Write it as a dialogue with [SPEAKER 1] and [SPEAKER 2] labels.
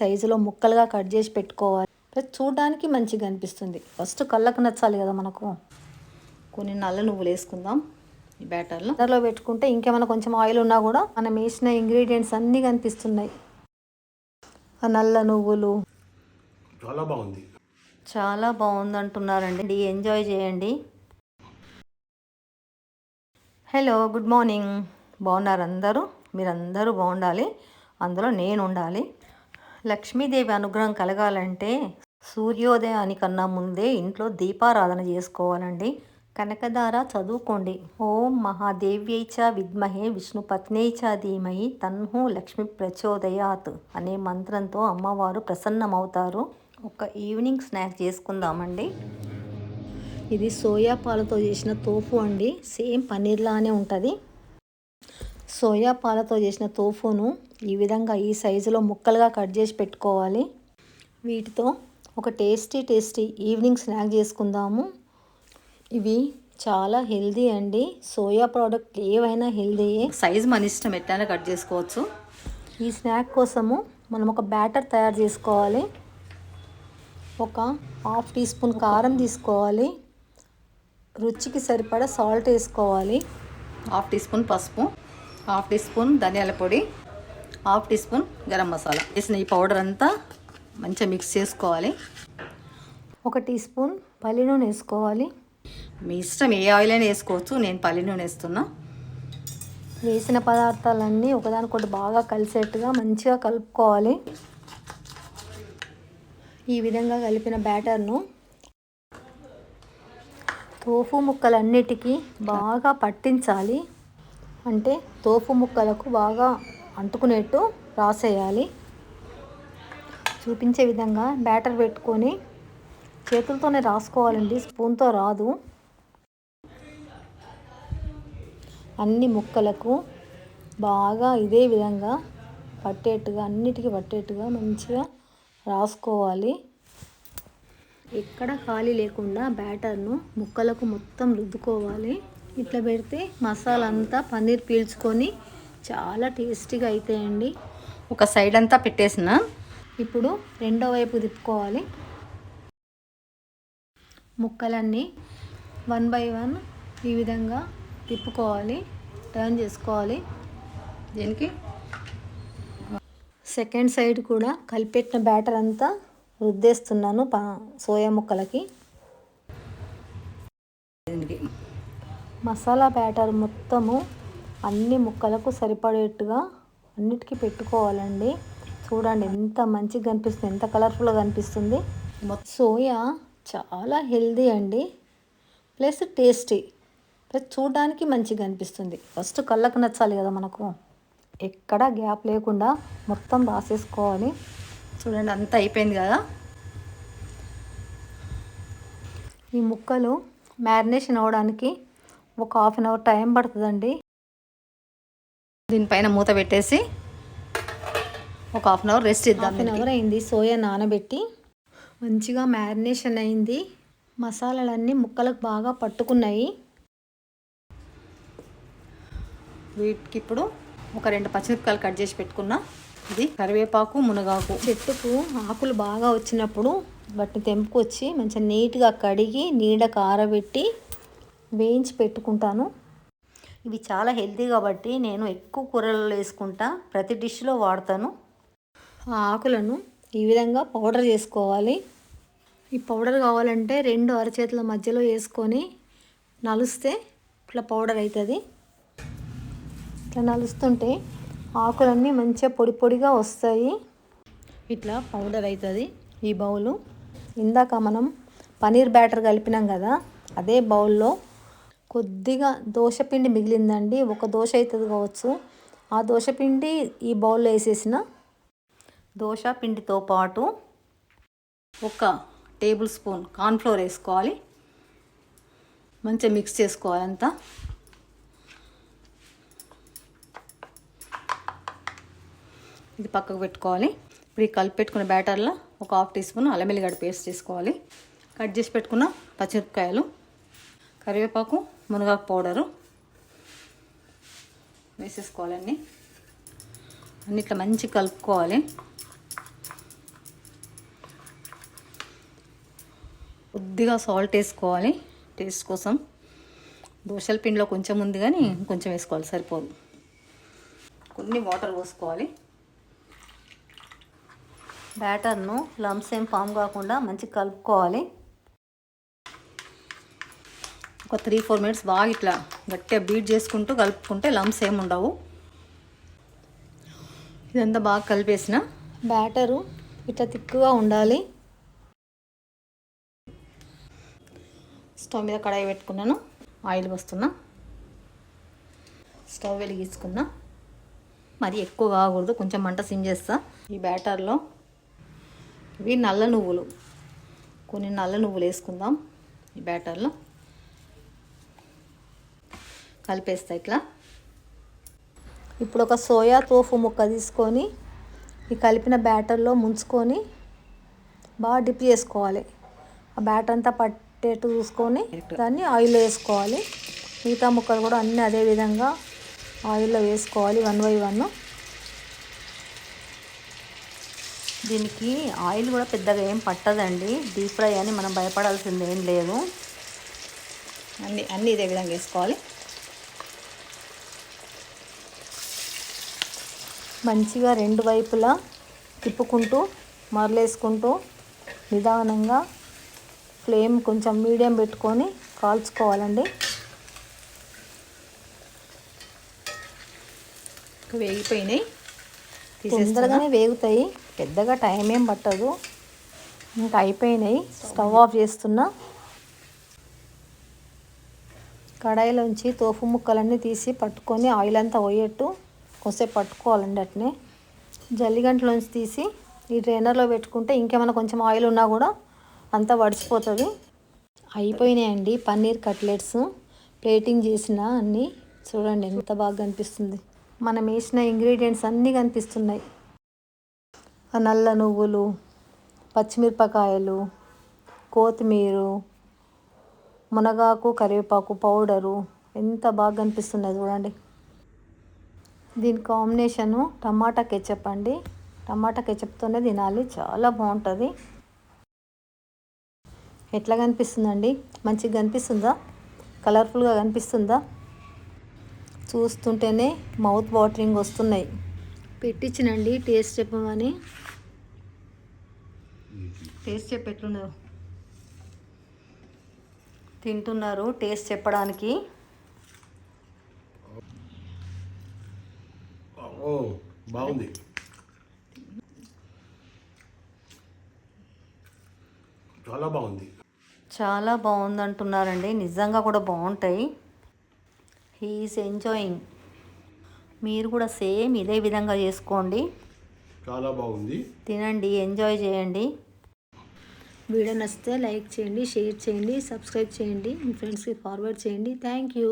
[SPEAKER 1] సైజులో ముక్కలుగా కట్ చేసి పెట్టుకోవాలి. ప్లస్ చూడడానికి మంచిగా అనిపిస్తుంది. ఫస్ట్ కళ్ళకు నచ్చాలి కదా మనకు.
[SPEAKER 2] కొన్ని నల్ల నువ్వులు వేసుకుందాం ఈ బ్యాటర్లో
[SPEAKER 1] అందులో పెట్టుకుంటే ఇంకేమైనా కొంచెం ఆయిల్ ఉన్నా కూడా మనం వేసిన ఇంగ్రీడియంట్స్ అన్నీ కనిపిస్తున్నాయి. ఆ నల్ల నువ్వులు.
[SPEAKER 3] చాలా బాగుంది.
[SPEAKER 2] చాలా బాగుంది అంటున్నారండి ఎంజాయ్ చేయండి.
[SPEAKER 1] హలో గుడ్ మార్నింగ్ బాగున్నారు అందరూ మీరందరూ బాగుండాలి. అందులో నేను ఉండాలి. లక్ష్మీదేవి అనుగ్రహం కలగాలంటే సూర్యోదయానికన్నా ముందే ఇంట్లో దీపారాధన చేసుకోవాలండి. కనకదార చదువుకోండి. ఓం మహాదేవ్యై చ విద్మహే విష్ణుపత్నే చ ధీమహి తన్హు లక్ష్మి ప్రచోదయాత్ అనే మంత్రంతో అమ్మవారు ప్రసన్నమవుతారు. ఒక ఈవినింగ్ స్నాక్ చేసుకుందామండి. ఇది సోయా పాలతో చేసిన తోఫు అండి. సేమ్ పన్నీర్లానే ఉంటుంది. సోయా పాలతో చేసిన తోఫును ఈ విధంగా ఈ సైజులో ముక్కలుగా కట్ చేసి పెట్టుకోవాలి. వీటితో ఒక టేస్టీ టేస్టీ ఈవినింగ్ స్నాక్ చేసుకుందాము. ఇవి చాలా హెల్దీ అండి. సోయా ప్రోడక్ట్ ఏవైనా హెల్దీయే
[SPEAKER 2] సైజ్ మన ఇష్టం ఎట్లయినా కట్ చేసుకోవచ్చు.
[SPEAKER 1] ఈ స్నాక్ కోసము మనం ఒక బ్యాటర్ తయారు చేసుకోవాలి. ఒక హాఫ్ టీ స్పూన్ కారం తీసుకోవాలి. రుచికి సరిపడా సాల్ట్ వేసుకోవాలి.
[SPEAKER 2] హాఫ్ టీ స్పూన్ పసుపు హాఫ్ టీ స్పూన్ ధనియాల పొడి half teaspoon garam masala. వేసిన ఈ పౌడర్ అంతా మంచిగా మిక్స్ చేసుకోవాలి.
[SPEAKER 1] ఒక టీ స్పూన్ పల్లి నూనె వేసుకోవాలి.
[SPEAKER 2] మీ ఇష్టం ఏ ఆయిల్ అయినా వేసుకోవచ్చు నేను పల్లి నూనె వేస్తున్నా.
[SPEAKER 1] వేసిన పదార్థాలన్నీ ఒకదానికొకటి బాగా కలిసేట్టుగా మంచిగా కలుపుకోవాలి. ఈ విధంగా కలిపిన బ్యాటర్ను తోఫు ముక్కలన్నిటికీ బాగా పట్టించాలి. అంటే తోఫు ముక్కలకు బాగా అంటుకునేట్టు రాసేయాలి. చూపించే విధంగా బ్యాటర్ పెట్టుకొని చేతులతోనే రాసుకోవాలండి స్పూన్తో రాదు. అన్ని ముక్కలకు బాగా ఇదే విధంగా పట్టేట్టుగా అన్నిటికీ పట్టేట్టుగా మంచిగా రాసుకోవాలి. ఎక్కడ ఖాళీ లేకుండా బ్యాటర్ను ముక్కలకు మొత్తం రుద్దుకోవాలి. ఇట్లా పెడితే మసాలా అంతా పన్నీర్ పీల్చుకొని చాలా టేస్టీగా అవుతాయండి
[SPEAKER 2] ఒక సైడ్ అంతా పెట్టేసిన.
[SPEAKER 1] ఇప్పుడు రెండో వైపు తిప్పుకోవాలి. ముక్కలన్నీ వన్ బై వన్ ఈ విధంగా తిప్పుకోవాలి. టర్న్ చేసుకోవాలి.
[SPEAKER 2] దీనికి
[SPEAKER 1] సెకండ్ సైడ్ కూడా కలిపెట్టిన బ్యాటర్ అంతా రుద్దేస్తున్నాను పా సోయా ముక్కలకి.
[SPEAKER 2] దీనికి
[SPEAKER 1] మసాలా బ్యాటర్ మొత్తము అన్ని ముక్కలకు సరిపడేట్టుగా అన్నిటికీ పెట్టుకోవాలండి. చూడండి ఎంత మంచిగా కనిపిస్తుంది ఎంత కలర్ఫుల్గా కనిపిస్తుంది. సోయా చాలా హెల్దీ అండి. Plus tasty. ప్లస్ చూడడానికి మంచిగా అనిపిస్తుంది ఫస్ట్ కళ్ళకు నచ్చాలి కదా మనకు. ఎక్కడ గ్యాప్ లేకుండా మొత్తం రాసేసుకోవాలి.
[SPEAKER 2] చూడండి అంతా అయిపోయింది కదా.
[SPEAKER 1] ఈ ముక్కలు మ్యారినేషన్ అవ్వడానికి ఒక హాఫ్ అన్ అవర్ టైం పడుతుందండి.
[SPEAKER 2] దీనిపైన మూత పెట్టేసి ఒక హాఫ్ అన్ అవర్ రెస్ట్ ఇద్దాం
[SPEAKER 1] హాఫ్ అన్ అవర్ అయింది సోయా నానబెట్టి. మంచిగా మ్యారినేషన్ అయింది. మసాలాలన్నీ ముక్కలకు బాగా పట్టుకున్నాయి.
[SPEAKER 2] వీటికి ఇప్పుడు ఒక రెండు పచ్చిమిరపకాయలు కట్ చేసి పెట్టుకున్నా. ఇది కరివేపాకు మునగాకు.
[SPEAKER 1] చెట్టుకు ఆకులు బాగా వచ్చినప్పుడు వాటిని తెంపుకొచ్చి మంచిగా నీట్గా కడిగి నీడకు ఆరబెట్టి వేయించి పెట్టుకుంటాను. ఇవి చాలా హెల్తీ కాబట్టి నేను ఎక్కువ కూరలలో వేసుకుంటా. ప్రతి డిష్లో వాడతాను. ఆ ఆకులను ఈ విధంగా పౌడర్ చేసుకోవాలి. ఈ పౌడర్ కావాలంటే రెండు అరచేతుల మధ్యలో వేసుకొని నలుస్తే ఇట్లా పౌడర్ అవుతుంది ఇట్లా నలుస్తుంటే ఆకులన్నీ మంచిగా పొడి పొడిగా వస్తాయి. ఇట్లా పౌడర్ అవుతుంది ఈ బౌలు. ఇందాక మనం పనీర్ బ్యాటర్ కలిపినాం కదా అదే బౌల్లో కొద్దిగా దోశపిండి మిగిలిందండి. ఒక దోశ అవుతుంది కావచ్చు. ఆ దోశపిండి ఈ బౌల్లో వేసేసిన
[SPEAKER 2] దోశ పిండితో పాటు ఒక టేబుల్ స్పూన్ కార్న్ఫ్లోర్ వేసుకోవాలి. మంచిగా మిక్స్ చేసుకోవాలి అంతా. ఇది పక్కకు పెట్టుకోవాలి. ఇప్పుడు ఈ కలిపి పెట్టుకున్న బ్యాటర్లో ఒక హాఫ్ టీ స్పూన్ అల్లం వెల్లిగడ్డ పేస్ట్ చేసుకోవాలి కట్ చేసి పెట్టుకున్న పచ్చిమిరపకాయలు. కరివేపాకు మునగాకు పౌడరు వేసేసుకోవాలండి. అన్ని ఇట్లా మంచి కలుపుకోవాలి. కొద్దిగా సాల్ట్ వేసుకోవాలి టేస్ట్ కోసం. దోశల పిండిలో కొంచెం ఉంది కానీ కొంచెం వేసుకోవాలి సరిపోదు. కొన్ని వాటర్ పోసుకోవాలి.
[SPEAKER 1] బ్యాటర్ను లమ్స్ ఏం ఫామ్ కాకుండా మంచిగా కలుపుకోవాలి.
[SPEAKER 2] ఒక త్రీ ఫోర్ మినిట్స్ బాగా ఇట్లా గట్టిగా బీట్ చేసుకుంటూ కలుపుకుంటే లమ్స్ ఏమి ఉండవు. ఇదంతా బాగా కలిపేసిన.
[SPEAKER 1] బ్యాటరు ఇట్లా తిక్కుగా ఉండాలి.
[SPEAKER 2] స్టవ్ మీద కడాయి పెట్టుకున్నాను. ఆయిల్ వస్తున్నా స్టవ్ వెలిగించుకున్నా. మరి ఎక్కువ కాకూడదు కొంచెం మంట సిమ్ చేస్తా. ఈ బ్యాటర్లో ఇవి నల్ల నువ్వులు. కొన్ని నల్ల నువ్వులు వేసుకుందాం ఈ బ్యాటర్లో కలిపేస్తా ఇట్లా.
[SPEAKER 1] ఇప్పుడు ఒక సోయా తోఫు ముక్క తీసుకొని ఈ కలిపిన బ్యాటర్లో ముంచుకొని బాగా డిప్ చేసుకోవాలి. ఆ బ్యాటర్ అంతా పట్టేట్టు చూసుకొని దాన్ని ఆయిల్లో వేసుకోవాలి. మిగతా ముక్కలు కూడా అన్నీ అదే విధంగా ఆయిల్లో వేసుకోవాలి వన్ బై వన్. దీనికి ఆయిల్ కూడా పెద్దగా ఏం పట్టదండి. డీప్ ఫ్రై అని మనం భయపడాల్సింది ఏం లేదు.
[SPEAKER 2] అన్ని అన్నీ ఇదే విధంగా వేసుకోవాలి.
[SPEAKER 1] మంచిగా రెండు వైపులా తిప్పుకుంటూ మరలేసుకుంటూ నిదానంగా ఫ్లేమ్ కొంచెం మీడియం పెట్టుకొని కాల్చుకోవాలండి.
[SPEAKER 2] వేగిపోయినాయి.
[SPEAKER 1] తొందరగానే వేగుతాయి. పెద్దగా టైం ఏం పట్టదు. ఇంకా అయిపోయినాయి. స్టవ్ ఆఫ్ చేస్తున్నా. కడాయిలోంచి తోపు ముక్కలన్నీ తీసి పట్టుకొని ఆయిల్ అంతా పోయేట్టు కొంచెంసేపు పట్టుకోవాలండి అట్నే జల్లిగంటలోంచి తీసి ఈ ట్రైనర్లో పెట్టుకుంటే ఇంకేమైనా కొంచెం ఆయిల్ ఉన్నా కూడా అంతా వడిచిపోతుంది అయిపోయినాయండి పన్నీర్ కట్లెట్స్. ప్లేటింగ్ చేసిన అన్నీ. చూడండి ఎంత బాగా కనిపిస్తుంది. మనం వేసిన ఇంగ్రీడియంట్స్ అన్నీ కనిపిస్తున్నాయి. నల్ల నువ్వులు పచ్చిమిరపకాయలు కొత్తిమీర మునగాకు కరివేపాకు పౌడరు. ఎంత బాగా కనిపిస్తున్నాయి చూడండి. దీని కాంబినేషను టమాటా కెచప్ అండి. టమాటా కెచప్తోనే తినాలి. చాలా బాగుంటుంది ఎట్లా కనిపిస్తుందండి? మంచిగా కనిపిస్తుందా? కలర్ఫుల్గా కనిపిస్తుందా? చూస్తుంటేనే మౌత్ వాటరింగ్ వస్తున్నాయి. పెట్టించినండి టేస్ట్ చెప్పమని టేస్ట్ చెప్పి ఎట్లున్నారు తింటున్నారు టేస్ట్ చెప్పడానికి.
[SPEAKER 3] ఓ బాగుంది. చాలా బాగుంది.
[SPEAKER 1] చాలా బాగుంది అంటున్నారండి నిజంగా కూడా బాగుంటాయి. హీఈస్ ఎంజాయింగ్ మీరు కూడా సేమ్ ఇదే విధంగా చేసుకోండి.
[SPEAKER 3] చాలా బాగుంది.
[SPEAKER 1] తినండి ఎంజాయ్ చేయండి. వీడియో నచ్చితే లైక్ చేయండి షేర్ చేయండి సబ్స్క్రైబ్ చేయండి. మీ ఫ్రెండ్స్కి ఫార్వర్డ్ చేయండి. Thank you